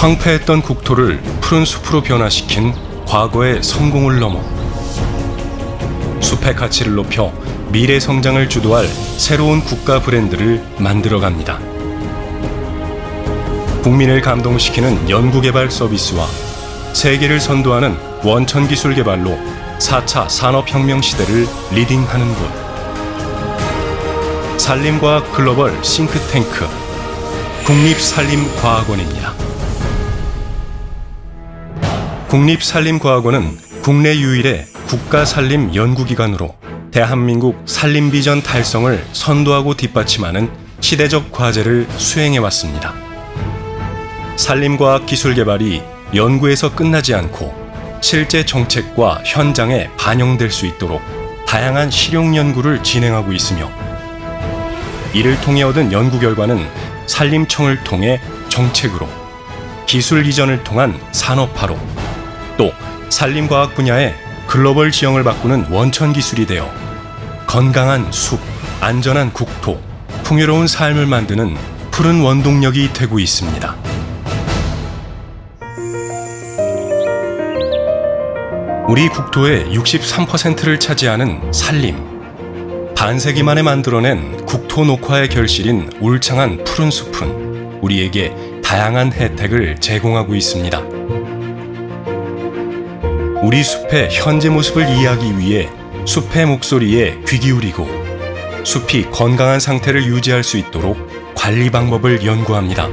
황폐했던 국토를 푸른 숲으로 변화시킨 과거의 성공을 넘어 숲의 가치를 높여 미래 성장을 주도할 새로운 국가 브랜드를 만들어갑니다. 국민을 감동시키는 연구개발 서비스와 세계를 선도하는 원천 기술 개발로 4차 산업혁명 시대를 리딩하는 곳. 산림과학 글로벌 싱크탱크 국립산림과학원입니다. 국립산림과학원은 국내 유일의 국가산림 연구기관으로 대한민국 산림 비전 달성을 선도하고 뒷받침하는 시대적 과제를 수행해 왔습니다. 산림과학 기술 개발이 연구에서 끝나지 않고 실제 정책과 현장에 반영될 수 있도록 다양한 실용 연구를 진행하고 있으며 이를 통해 얻은 연구 결과는 산림청을 통해 정책으로 기술 이전을 통한 산업화로 또 산림과학 분야의 글로벌 지형을 바꾸는 원천 기술이 되어 건강한 숲, 안전한 국토, 풍요로운 삶을 만드는 푸른 원동력이 되고 있습니다. 우리 국토의 63%를 차지하는 산림. 반세기 만에 만들어낸 국토 녹화의 결실인 울창한 푸른 숲은 우리에게 다양한 혜택을 제공하고 있습니다. 우리 숲의 현재 모습을 이해하기 위해 숲의 목소리에 귀 기울이고 숲이 건강한 상태를 유지할 수 있도록 관리 방법을 연구합니다.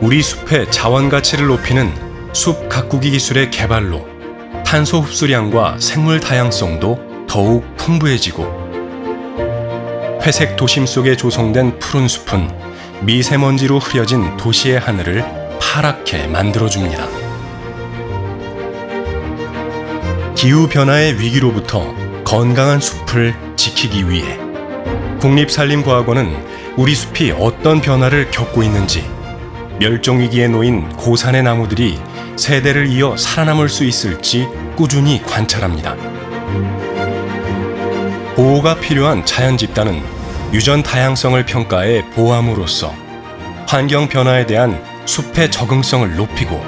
우리 숲의 자원 가치를 높이는 숲 가꾸기 기술의 개발로 탄소 흡수량과 생물 다양성도 더욱 풍부해지고 회색 도심 속에 조성된 푸른 숲은 미세먼지로 흐려진 도시의 하늘을 파랗게 만들어줍니다. 기후 변화의 위기로부터 건강한 숲을 지키기 위해 국립산림과학원은 우리 숲이 어떤 변화를 겪고 있는지 멸종 위기에 놓인 고산의 나무들이 세대를 이어 살아남을 수 있을지 꾸준히 관찰합니다. 보호가 필요한 자연 집단은 유전 다양성을 평가해 보호함으로써 환경 변화에 대한 숲의 적응성을 높이고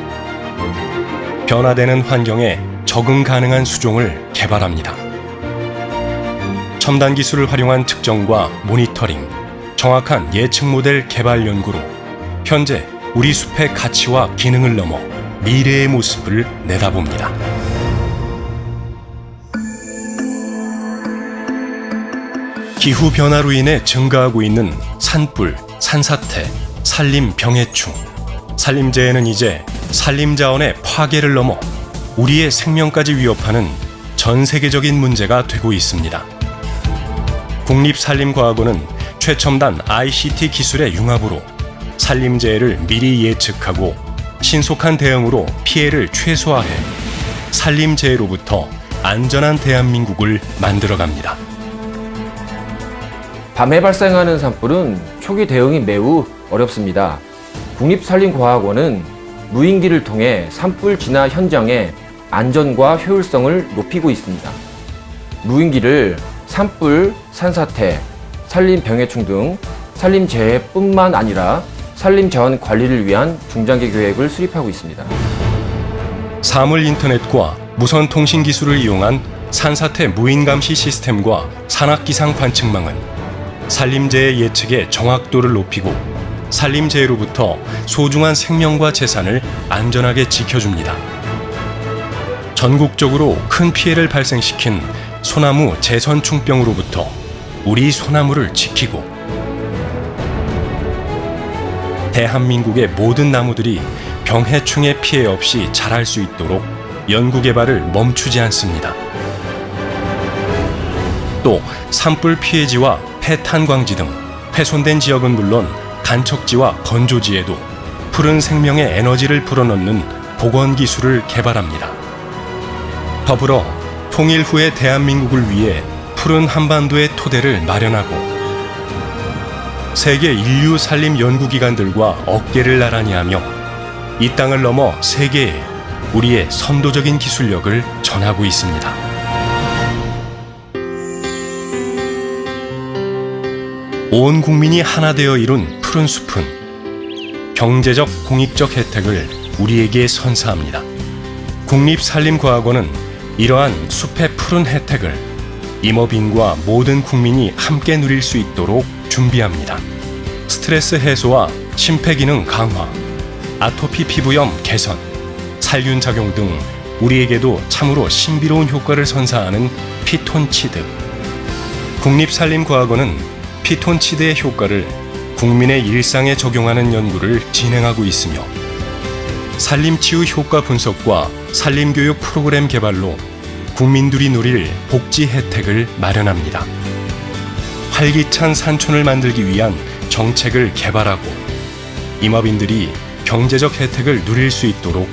변화되는 환경에 적응 가능한 수종을 개발합니다. 첨단 기술을 활용한 측정과 모니터링, 정확한 예측 모델 개발 연구로 현재 우리 숲의 가치와 기능을 넘어 미래의 모습을 내다봅니다. 기후 변화로 인해 증가하고 있는 산불, 산사태, 산림 병해충. 산림재해는 이제 산림 자원의 파괴를 넘어 우리의 생명까지 위협하는 전 세계적인 문제가 되고 있습니다. 국립산림과학원은 최첨단 ICT 기술의 융합으로 산림재해를 미리 예측하고 신속한 대응으로 피해를 최소화해 산림재해로부터 안전한 대한민국을 만들어갑니다. 밤에 발생하는 산불은 초기 대응이 매우 어렵습니다. 국립산림과학원은 무인기를 통해 산불 진화 현장의 안전과 효율성을 높이고 있습니다. 무인기를 산불, 산사태, 산림 병해충 등 산림재해뿐만 아니라 산림 자원 관리를 위한 중장기 계획을 수립하고 있습니다. 사물 인터넷과 무선 통신 기술을 이용한 산사태 무인 감시 시스템과 산악 기상 관측망은 산림재해 예측의 정확도를 높이고 산림재해로부터 소중한 생명과 재산을 안전하게 지켜줍니다. 전국적으로 큰 피해를 발생시킨 소나무 재선충병으로부터 우리 소나무를 지키고 대한민국의 모든 나무들이 병해충의 피해 없이 자랄 수 있도록 연구 개발을 멈추지 않습니다. 또 산불 피해지와 폐탄광지 등 훼손된 지역은 물론 간척지와 건조지에도 푸른 생명의 에너지를 불어넣는 복원 기술을 개발합니다. 더불어 통일 후의 대한민국을 위해 푸른 한반도의 토대를 마련하고 세계 인류 산림 연구기관들과 어깨를 나란히 하며 이 땅을 넘어 세계에 우리의 선도적인 기술력을 전하고 있습니다. 온 국민이 하나 되어 이룬 푸른 숲은 경제적, 공익적 혜택을 우리에게 선사합니다. 국립산림과학원은 이러한 숲의 푸른 혜택을 임업인과 모든 국민이 함께 누릴 수 있도록 준비합니다. 스트레스 해소와 심폐 기능 강화, 아토피 피부염 개선, 살균 작용 등 우리에게도 참으로 신비로운 효과를 선사하는 피톤치드. 국립산림과학원은 피톤치드의 효과를 국민의 일상에 적용하는 연구를 진행하고 있으며 산림치유 효과 분석과 산림교육 프로그램 개발로 국민들이 누릴 복지 혜택을 마련합니다. 활기찬 산촌을 만들기 위한 정책을 개발하고 임업인들이 경제적 혜택을 누릴 수 있도록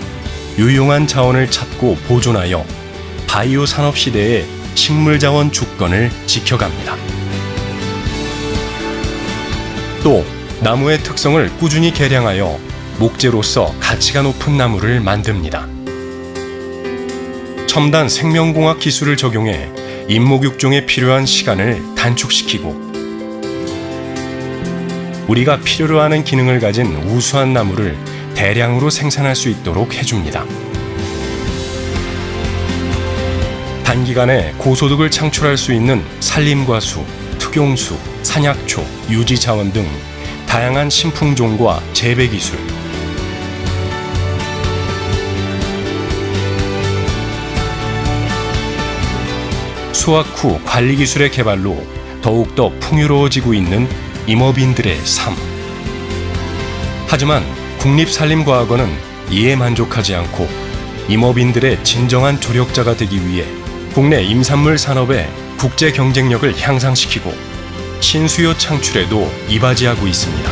유용한 자원을 찾고 보존하여 바이오 산업 시대의 식물 자원 주권을 지켜갑니다. 또 나무의 특성을 꾸준히 개량하여 목재로서 가치가 높은 나무를 만듭니다. 첨단 생명공학 기술을 적용해 임목육종에 필요한 시간을 단축시키고 우리가 필요로 하는 기능을 가진 우수한 나무를 대량으로 생산할 수 있도록 해줍니다. 단기간에 고소득을 창출할 수 있는 산림과수, 특용수, 산약초, 유지자원 등 다양한 신품종과 재배 기술, 수확 후 관리 기술의 개발로 더욱더 풍요로워지고 있는 임업인들의 삶. 하지만 국립산림과학원은 이에 만족하지 않고 임업인들의 진정한 조력자가 되기 위해 국내 임산물 산업의 국제 경쟁력을 향상시키고 신수요 창출에도 이바지하고 있습니다.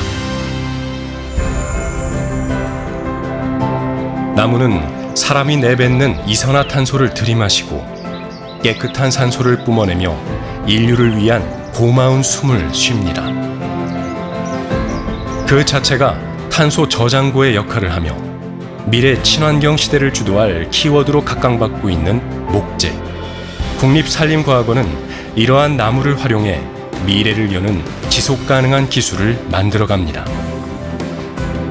나무는 사람이 내뱉는 이산화탄소를 들이마시고 깨끗한 산소를 뿜어내며 인류를 위한 고마운 숨을 쉽니다. 그 자체가 탄소 저장고의 역할을 하며 미래 친환경 시대를 주도할 키워드로 각광받고 있는 목재. 국립산림과학원은 이러한 나무를 활용해 미래를 여는 지속 가능한 기술을 만들어 갑니다.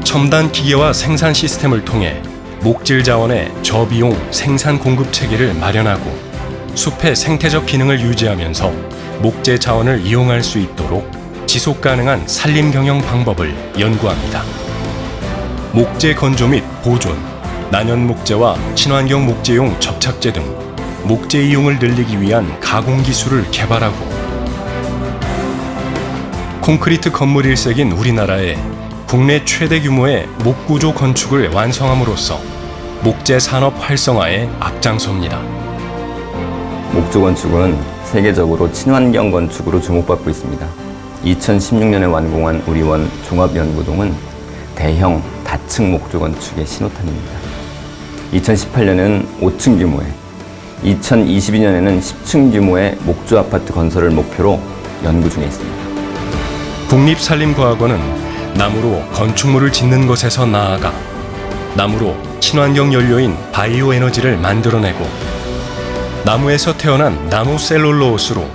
첨단 기계와 생산 시스템을 통해 목질 자원의 저비용 생산 공급 체계를 마련하고 숲의 생태적 기능을 유지하면서 목재 자원을 이용할 수 있도록 지속 가능한 산림 경영 방법을 연구합니다. 목재 건조 및 보존, 난연 목재와 친환경 목재용 접착제 등 목재 이용을 늘리기 위한 가공 기술을 개발하고 콘크리트 건물 일색인 우리나라에 국내 최대 규모의 목구조 건축을 완성함으로써 목재 산업 활성화에 앞장섭니다. 목조 건축은 세계적으로 친환경 건축으로 주목받고 있습니다. 2016년에 완공한 우리 원 종합연구동은 대형 다층 목조 건축의 신호탄입니다. 2018년에는 5층 규모의, 2022년에는 10층 규모의 목조 아파트 건설을 목표로 연구 중에 있습니다. 국립산림과학원은 나무로 건축물을 짓는 것에서 나아가 나무로 친환경 연료인 바이오 에너지를 만들어내고 나무에서 태어난 나무 셀룰로스로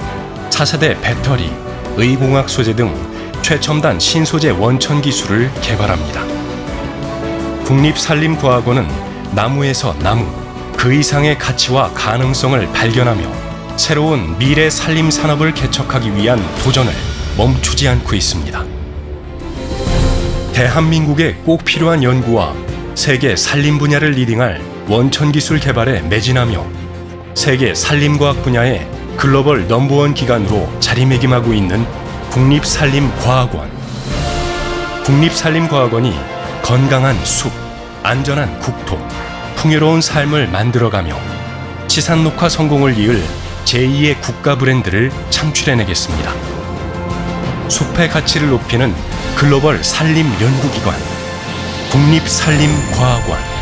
차세대 배터리, 의공학 소재 등 최첨단 신소재 원천 기술을 개발합니다. 국립산림과학원은 나무에서 나무, 그 이상의 가치와 가능성을 발견하며 새로운 미래 산림 산업을 개척하기 위한 도전을 멈추지 않고 있습니다. 대한민국에 꼭 필요한 연구와 세계 산림 분야를 리딩할 원천 기술 개발에 매진하며 세계 산림과학 분야의 글로벌 넘버원 기관으로 자리매김하고 있는 국립산림과학원. 국립산림과학원이 건강한 숲, 안전한 국토, 풍요로운 삶을 만들어가며 치산 녹화 성공을 이을 제2의 국가 브랜드를 창출해내겠습니다. 숲의 가치를 높이는 글로벌 산림 연구기관 국립산림과학원